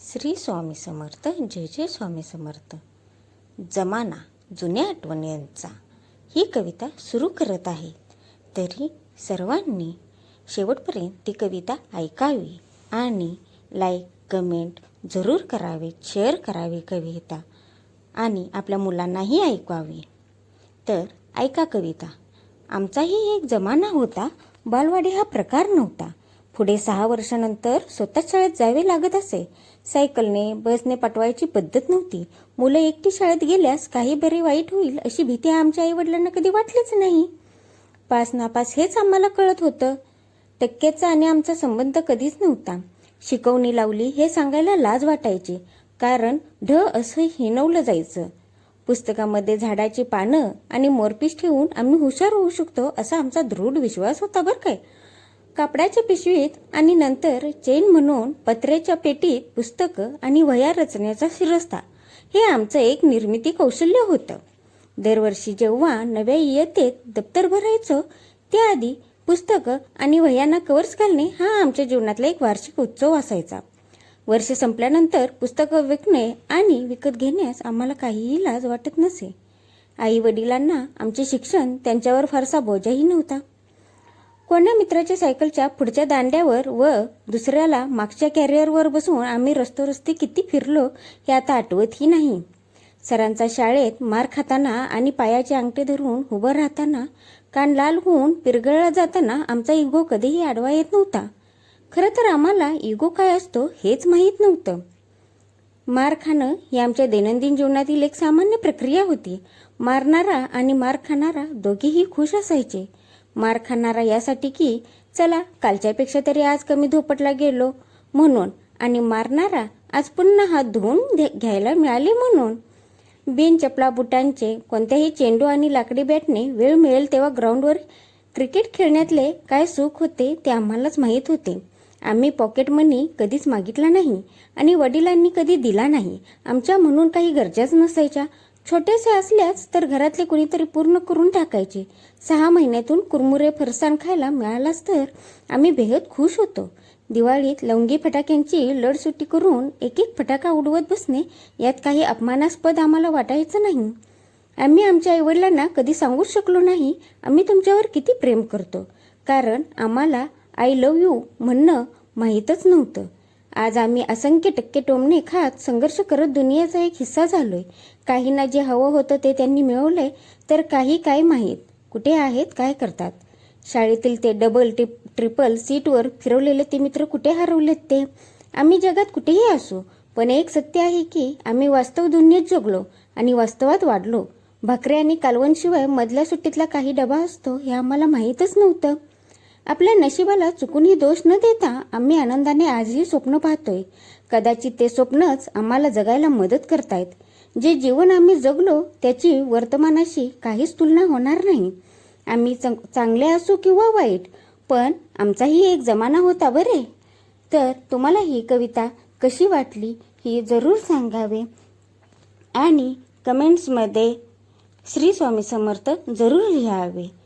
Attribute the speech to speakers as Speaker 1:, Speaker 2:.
Speaker 1: श्री स्वामी समर्थ जय जय स्वामी समर्थ. जमाना जुन्या आठवणींचा ही कविता सुरू करत आहे. तरी सर्वांनी शेवटपर्यंत ती कविता ऐकावी आणि लाईक कमेंट जरूर करावे शेअर करावी कविता आणि आपल्या मुलांनाही ऐकवावी. तर ऐका कविता. आमचाही एक जमाना होता बालवाडी हा प्रकार नव्हता. पुढे सहा वर्षानंतर स्वतःच शाळेत जावे लागत असे. सायकलने बसने पाठवायची पद्धत नव्हती. मुलं एकटी शाळेत गेल्यास काही बरे वाईट होईल अशी भीती आमच्या आईवडिलांना कधी वाटलीच नाही. पास नापास हेच आम्हाला कळत होतं. टक्क्याचा आणि आमचा संबंध कधीच नव्हता. शिकवणी लावली हे सांगायला लाज वाटायची कारण ढ असं हिनवलं जायचं. पुस्तकामध्ये झाडाची पानं आणि मोरपीस ठेवून आम्ही हुशार होऊ शकतो असा आमचा दृढ विश्वास होता बरं काय. कापडाच्या पिशवीत आणि नंतर चेन म्हणून पत्र्याच्या पेटीत पुस्तकं आणि वह्या रचण्याचा शिरस्ता. हे आमचं एक निर्मिती कौशल्य होतं. दरवर्षी जेव्हा नव्या इयत्तेत दप्तर भरायचं त्याआधी पुस्तकं आणि वह्यांना कवर्स घालणे हा आमच्या जीवनातला एक वार्षिक उत्सव असायचा. वर्ष संपल्यानंतर पुस्तकं विकणे आणि विकत घेण्यास आम्हाला काहीही लाज वाटत नसे. आई वडिलांना आमचे शिक्षण त्यांच्यावर फारसा बोजाही नव्हता. कोण्या मित्राच्या सायकलच्या पुढच्या दांड्यावर व दुसऱ्याला मागच्या कॅरियरवर बसून आम्ही रस्तोरस्ते किती फिरलो हे आता आठवतही नाही. सरांचा शाळेत मार खाताना आणि पायाचे अंगठे धरून उभं राहताना कान लाल होऊन पिरगळला जाताना आमचा इगो कधीही आडवा येत नव्हता. खरं तर आम्हाला इगो काय असतो हेच माहीत नव्हतं. मार खाणं ही आमच्या दैनंदिन जीवनातील एक सामान्य प्रक्रिया होती. मारणारा आणि मार खाणारा दोघेही खुश असायचे. मार खाणारा यासाठी की चला कालच्यापेक्षा तरी आज कमी धोपटला गेलो म्हणून आणि मारणारा आज पुन्हा हात धुवून घ्यायला मिळाले म्हणून. बिन चपला बुटांचे कोणत्याही चेंडू आणि लाकडी बॅटने वेळ मिळेल तेव्हा ग्राउंडवर क्रिकेट खेळण्यातले काय सुख होते ते आम्हालाच माहीत होते. आम्ही पॉकेट मनी कधीच मागितला नाही आणि वडिलांनी कधी दिला नाही. आमच्या म्हणून काही गरजाच नसायच्या. छोटेसे असल्यास तर घरातले कुणीतरी पूर्ण करून टाकायचे. सहा महिन्यातून कुरमुरे फरसाण खायला मिळालाच तर आम्ही बेहद खुश होतो. दिवाळीत लवंगी फटाक्यांची लढसुट्टी करून एक एक फटाका उडवत बसणे यात काही अपमानास्पद आम्हाला वाटायचं नाही. आम्ही आमच्या आईवडिलांना कधी सांगूच शकलो नाही आम्ही तुमच्यावर किती प्रेम करतो. कारण आम्हाला आय लव्ह यू म्हणणं माहीतच नव्हतं. आज आम्ही असंख्य टक्के टोमणे खात संघर्ष करत दुनियेचा एक हिस्सा झालोय. काहींना जे हवं होतं ते त्यांनी मिळवलंय तर काही काय माहीत? कुठे आहेत काय करतात? शाळेतील ते डबल टिप ट्रिपल सीटवर फिरवलेले ते मित्र कुठे हरवलेत ते? आम्ही जगात कुठेही असू पण एक सत्य आहे की आम्ही वास्तव दुनियेत जगलो आणि वास्तवात वाढलो. भाकरे आणि कालवणशिवाय मधल्या सुट्टीतला काही डबा असतो हे आम्हाला माहीतच नव्हतं. आपल्या नशिबाला चुकूनही दोष न देता आम्ही आनंदाने आजही स्वप्न पाहतोय. कदाचित ते स्वप्नच आम्हाला जगायला मदत करतायत. जे जीवन आम्ही जगलो त्याची वर्तमानाशी काहीच तुलना होणार नाही. आम्ही चांग- चांगले असू किंवा वाईट पण आमचाही एक जमाना होता बरे. तर तुम्हाला ही कविता कशी वाटली ही जरूर सांगावे. आणि कमेंट्समध्ये श्री स्वामी समर्थ जरूर लिहावे.